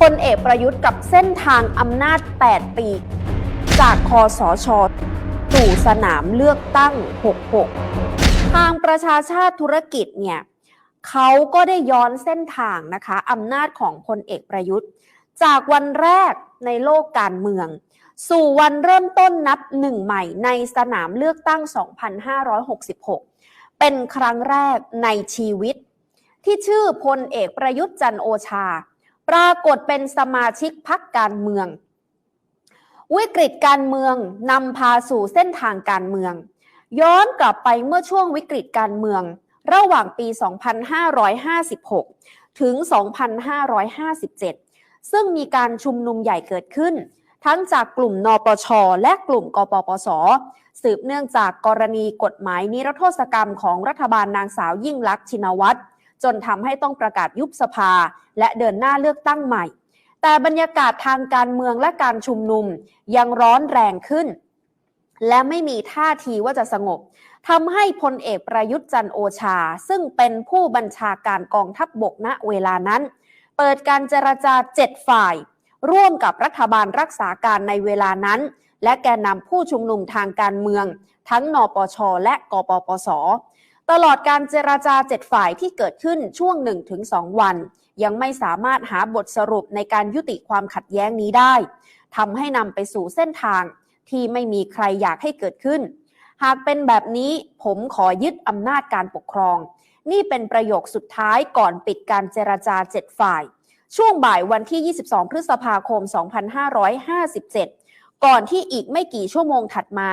พลเอกประยุทธ์กับเส้นทางอำนาจ 8 ปี จากคอสชสู่สนามเลือกตั้ง 66 ทางประชาชาติธุรกิจเนี่ยเขาก็ได้ย้อนเส้นทางนะคะอำนาจของพลเอกประยุทธ์ จากวันแรกในโลกการเมือง สู่วันเริ่มต้นนับหนึ่งใหม่ในสนามเลือกตั้ง 2566 เป็นครั้งแรกในชีวิต ที่ชื่อพลเอกประยุทธ์จันโอชา ปรากฏเป็นสมาชิกพักการเมือง วิกฤตการเมืองนำพาสู่เส้นทางการเมือง ย้อนกลับไปเมื่อช่วงวิกฤตการเมือง ระหว่างปี 2556 ถึง 2557 ซึ่งมีการชุมนุมใหญ่เกิดขึ้น ทั้งจากกลุ่มนปช และกลุ่มกปปสสืบเนื่องจากกรณีกฎหมายนิรโทษกรรมของรัฐบาลนางสาวยิ่งลักษณ์ชินวัตร จนทำให้ต้องประกาศยุบสภา และเดินหน้าเลือกตั้งใหม่ แต่บรรยากาศทางการเมืองและการชุมนุมยังร้อนแรงขึ้น และไม่มีท่าทีว่าจะสงบทำให้พลเอกประยุทธ์จันโอชา ซึ่งเป็นผู้บัญชาการกองทัพบบกณเวลานั้น เปิดการเจรจาเจ็ดฝ่าย ร่วมกับรัฐบาลรักษาการในเวลานั้น และแกนนำผู้ชุมนุมทางการเมือง ทั้งนปช และกปปส ตลอดการเจราจาเจ็ดฝ่ายที่เกิดขึ้นช่วง 1-2 วัน ยังไม่สามารถหาบทสรุปในการยุติความขัดแย้งนี้ได้ทำให้นำไปสู่เส้นทางที่ไม่มีใครอยากให้เกิดขึ้น หากเป็นแบบนี้ผมขอยึดอำนาจการปกครอง นี่เป็นประโยคสุดท้ายก่อนปิดการเจราจาเจ็ดฝ่าย ช่วงบ่ายวันที่ 22 พฤษภาคม 2557 ก่อนที่อีกไม่กี่ชั่วโมงถัดมา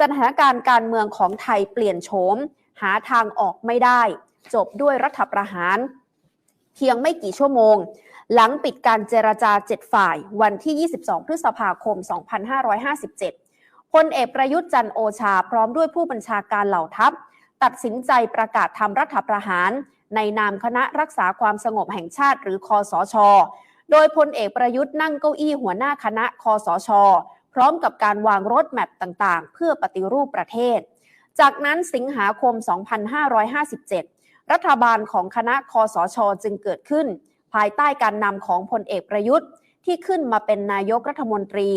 สถานการณ์การเมืองของไทยเปลี่ยนโฉม หาทางออกไม่ได้ จบด้วยรัฐประหาร เพียงไม่กี่ชั่วโมง หลังปิดการเจรจาเจ็ดฝ่าย วันที่ 22 พฤษภาคม 2557พลเอกประยุทธ์จันโอชาพร้อมด้วยผู้บัญชาการเหล่าทัพ ตัดสินใจประกาศทำรัฐประหาร ในนามคณะรักษาความสงบแห่งชาติหรือคอสช โดยพลเอกประยุทธ์นั่งเก้าอี้หัวหน้าคณะคอสช พร้อมกับการวางรถแมพต่างๆ เพื่อปฏิรูปประเทศ จากนั้นสิงหาคม 2557 รัฐบาลของคณะคอสชจึงเกิดขึ้น ภายใต้การนำของพลเอกประยุทธ์ ที่ขึ้นมาเป็นนายกรัฐมนตรี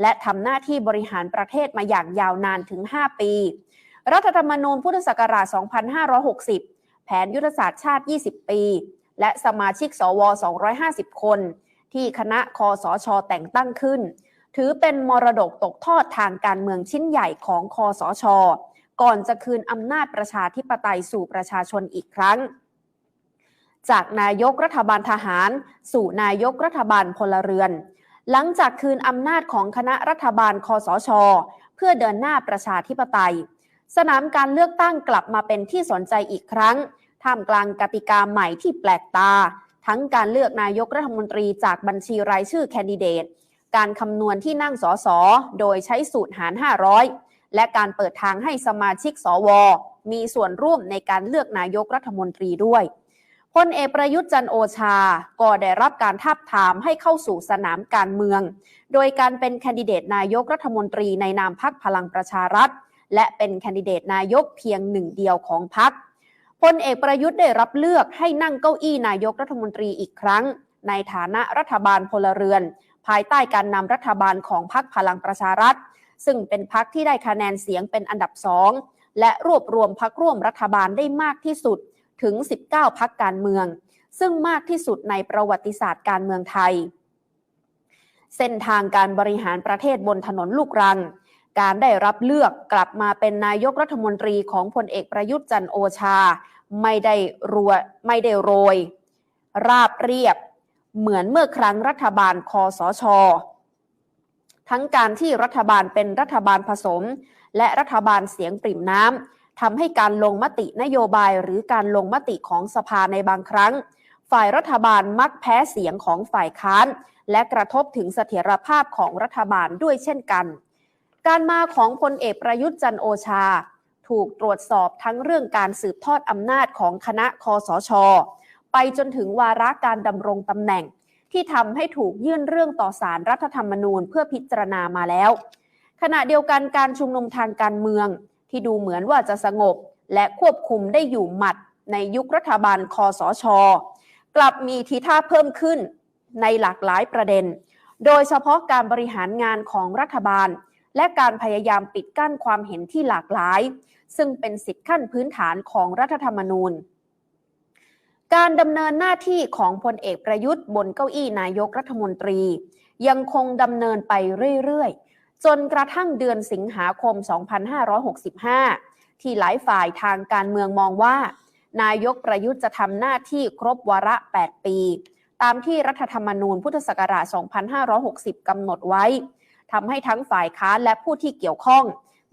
และทำหน้าที่บริหารประเทศมาอย่างยาวนานถึง 5 ปี รัฐธรรมนูญพุทธศักราช 2560 แผนยุทธศาสตร์ชาติ 20 ปี และสมาชิกสว 250 คน ที่คณะคอสช แต่งตั้งขึ้น ถือเป็นมรดกตกทอดทางการเมืองชิ้นใหญ่ของคอสช ก่อนจะคืนอำนาจประชาธิปไตยสู่ประชาชนอีกครั้ง จากนายกรัฐบาลทหาร สู่นายกรัฐบาลพลเรือน หลังจากคืนอำนาจของคณะรัฐบาลคอสช เพื่อเดินหน้าประชาธิปไตย สนามการเลือกตั้งกลับมาเป็นที่สนใจอีกครั้งท่ามกลางกติกาใหม่ที่แปลกตา ทั้งการเลือกนายกรัฐมนตรีจากบัญชีรายชื่อแคนดิเดต การคำนวณที่นั่งสสโดยใช้สูตรหาร 500 และการเปิดทางให้สมาชิกสว มีส่วนร่วมในการเลือกนายกรัฐมนตรีด้วยพลเอกประยุทธ์จันโอชา ก็ได้รับการทาบทามให้เข้าสู่สนามการเมือง โดยการเป็นแคนดิเดตนายกรัฐมนตรีในนามพักพลังประชารัฐ และเป็นแคนดิเดตนายกเพียงหนึ่งเดียวของพักพลเอกประยุทธ์ได้รับเลือกให้นั่งเก้าอี้นายกรัฐมนตรีอีกครั้ง ในฐานะรัฐบาลพลเรือน ภายใต้การนำรัฐบาลของพรรคพลังประชารัฐ ซึ่งเป็นพรรคที่ได้คะแนนเสียงเป็นอันดับสองและรวบรวมพรรคร่วมรัฐบาลได้มากที่สุดถึง 19พรรคการเมือง ซึ่งมากที่สุดในประวัติศาสตร์การเมืองไทย เส้นทางการบริหารประเทศบนถนนลูกรัง การได้รับเลือกกลับมาเป็นนายกรัฐมนตรีของพลเอกประยุทธ์จันโอชา ไม่ได้รัวไม่ได้โรย ราบเรียบ เหมือนเมื่อครั้งรัฐบาลคอสช ทั้งการที่รัฐบาลเป็นรัฐบาลผสม และรัฐบาลเสียงปริ่มน้ำทำให้การลงมตินโยบายหรือการลงมติของสภาในบางครั้ง ฝ่ายรัฐบาลมักแพ้เสียงของฝ่ายค้าน และกระทบถึงเสถียรภาพของรัฐบาลด้วยเช่นกัน การมาของพลเอกประยุทธ์จันโอชา ถูกตรวจสอบทั้งเรื่องการสืบทอดอำนาจของคณะคอสช ไปจนถึงวาระการดำรงตำแหน่ง ที่ทำให้ถูกยื่นเรื่องต่อสารรัฐธรรมนูญเพื่อพิจารณามาแล้ว ขณะเดียวกันการชุมนุมทางการเมือง ที่ดูเหมือนว่าจะสงบ และควบคุมได้อยู่หมัดในยุครัฐบาลคอสช กลับมีทีท่าเพิ่มขึ้นในหลากหลายประเด็น โดยเฉพาะการบริหารงานของรัฐบาล และการพยายามปิดกั้นความเห็นที่หลากหลาย ซึ่งเป็นสิทธิขั้นพื้นฐานของรัฐธรรมนูญ การดำเนินหน้าที่ของพลเอกประยุทธ์บนเก้าอี้นายกรัฐมนตรี ยังคงดำเนินไปเรื่อยๆ จนกระทั่งเดือนสิงหาคม 2565 ที่หลายฝ่ายทางการเมืองมองว่า นายกประยุทธ์จะทำหน้าที่ครบวาระ 8 ปี ตามที่รัฐธรรมนูญพุทธศักราช 2560 กำหนดไว้ทำให้ทั้งฝ่ายค้านและผู้ที่เกี่ยวข้อง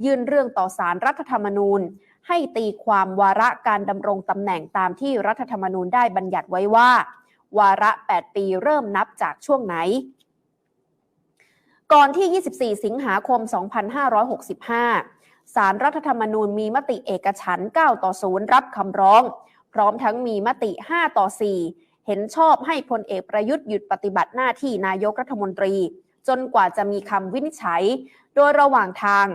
ยื่นเรื่องต่อสารรัฐธรรมนูญ ให้ตีความวาระการดำรงตำแหน่งตามที่รัฐธรรมนูญได้บัญญัติไว้ว่า วาระ 8 ปีเริ่มนับจากช่วงไหน ก่อนที่ 24 สิงหาคม 2565 สารรัฐธรรมนูญมีมติเอกฉันท์9ต่อ 0 รับคำร้อง พร้อมทั้งมีมติ 5 ต่อ 4 เห็นชอบให้พลเอกประยุทธ์หยุดปฏิบัติหน้าที่นายกรัฐมนตรี จนกว่าจะมีคำวินิจฉัย โดยระหว่างทาง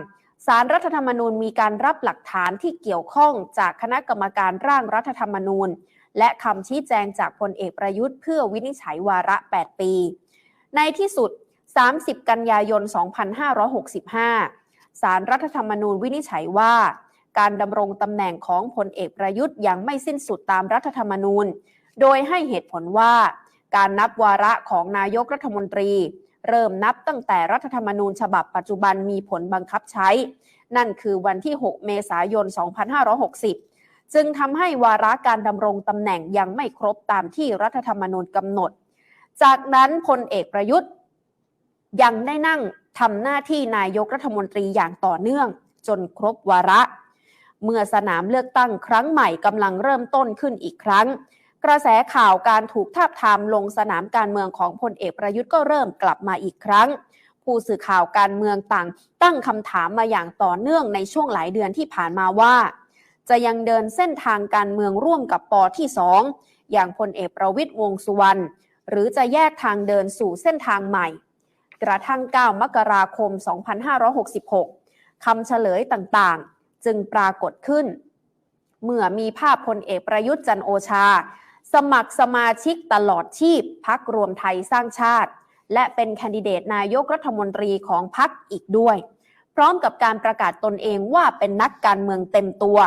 สารรัฐธรรมนูญมีการรับหลักฐานที่เกี่ยวข้องจากคณะกรรมการร่างรัฐธรรมนูญ และคำชี้แจงจากพลเอกประยุทธ์เพื่อวินิจฉัยวาระ 8 ปี ในที่สุด 30 กันยายน 2565 สารรัฐธรรมนูญวินิจฉัยว่า การดำรงตำแหน่งของพลเอกประยุทธ์ยังไม่สิ้นสุดตามรัฐธรรมนูญ โดยให้เหตุผลว่า การนับวาระของนายกรัฐมนตรี เริ่มนับตั้งแต่รัฐธรรมนูญฉบับปัจจุบันมีผลบังคับใช้ นั่นคือวันที่ 6 เมษายน 2560 จึงทำให้วาระการดำรงตำแหน่งยังไม่ครบตามที่รัฐธรรมนูญกำหนด จากนั้นพลเอกประยุทธ์ ยังได้นั่งทำหน้าที่นายกรัฐมนตรีอย่างต่อเนื่อง จนครบวาระ เมื่อสนามเลือกตั้งครั้งใหม่กำลังเริ่มต้นขึ้นอีกครั้ง กระแสข่าวการถูกทาบทามลงสนามการเมืองของพลเอกประยุทธ์ก็เริ่มกลับมาอีกครั้ง ผู้สื่อข่าวการเมืองต่าง ตั้งคำถามมาอย่างต่อเนื่องในช่วงหลายเดือนที่ผ่านมาว่า จะยังเดินเส้นทางการเมืองร่วมกับปอที่สองอย่างพลเอกประวิตยวงสุวรรณหรือจะแยกทางเดินสู่เส้นทางใหม่ กระทั่ง 9 มกราคม 2566 คำเฉลยต่างๆ จึงปรากฏขึ้น เมื่อมีภาพพลเอกประยุทธ์จันโอชา สมัครสมาชิกตลอดชีพพักรวมไทยสร้างชาติ และเป็นแคนดิเดตนายกรัฐมนตรีของพักอีกด้วย พร้อมกับการประกาศตนเองว่าเป็นนักการเมืองเต็มตัว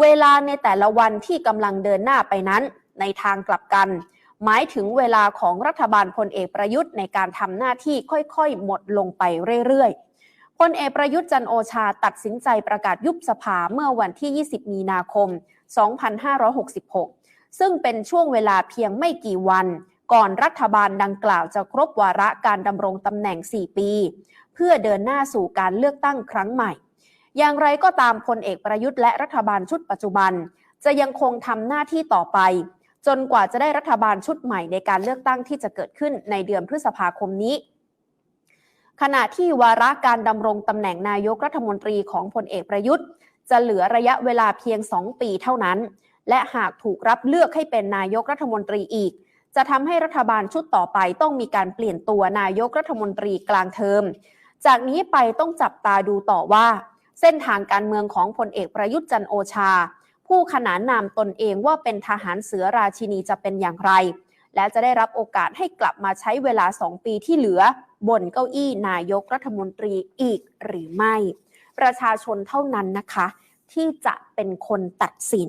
เวลาในแต่ละวันที่กำลังเดินหน้าไปนั้น ในทางกลับกัน หมายถึงเวลาของรัฐบาลพลเอกประยุทธ์ในการทำหน้าที่ค่อยๆ หมดลงไปเรื่อยๆพลเอกประยุทธ์จันโอชาตัดสินใจประกาศยุบสภาเมื่อวันที่ 20 มีนาคม 2566 ซึ่งเป็นช่วงเวลาเพียงไม่กี่วัน ก่อนรัฐบาลดังกล่าวจะครบวาระการดำรงตำแหน่ง 4 ปี เพื่อเดินหน้าสู่การเลือกตั้งครั้งใหม่ อย่างไรก็ตามพลเอกประยุทธ์และรัฐบาลชุดปัจจุบัน จะยังคงทำหน้าที่ต่อไป จนกว่าจะได้รัฐบาลชุดใหม่ในการเลือกตั้งที่จะเกิดขึ้นในเดือนพฤษภาคมนี้ขณะที่วาระการดำรงตำแหน่งนายกรัฐมนตรีของพลเอกประยุทธ์ จะเหลือระยะเวลาเพียง 2 ปีเท่านั้น และหากถูกรับเลือกให้เป็นนายกรัฐมนตรีอีก จะทำให้รัฐบาลชุดต่อไปต้องมีการเปลี่ยนตัวนายกรัฐมนตรีกลางเทอม จากนี้ไปต้องจับตาดูต่อว่า เส้นทางการเมืองของพลเอกประยุทธ์จันโอชา ผู้ขนานนามตนเองว่าเป็นทหารเสือราชินีจะเป็นอย่างไร และจะได้รับโอกาสให้กลับมาใช้เวลา2ปีที่เหลือ บนเก้าอี้นายกรัฐมนตรีอีกหรือไม่ ประชาชนเท่านั้นนะคะ ที่จะเป็นคนตัดสิน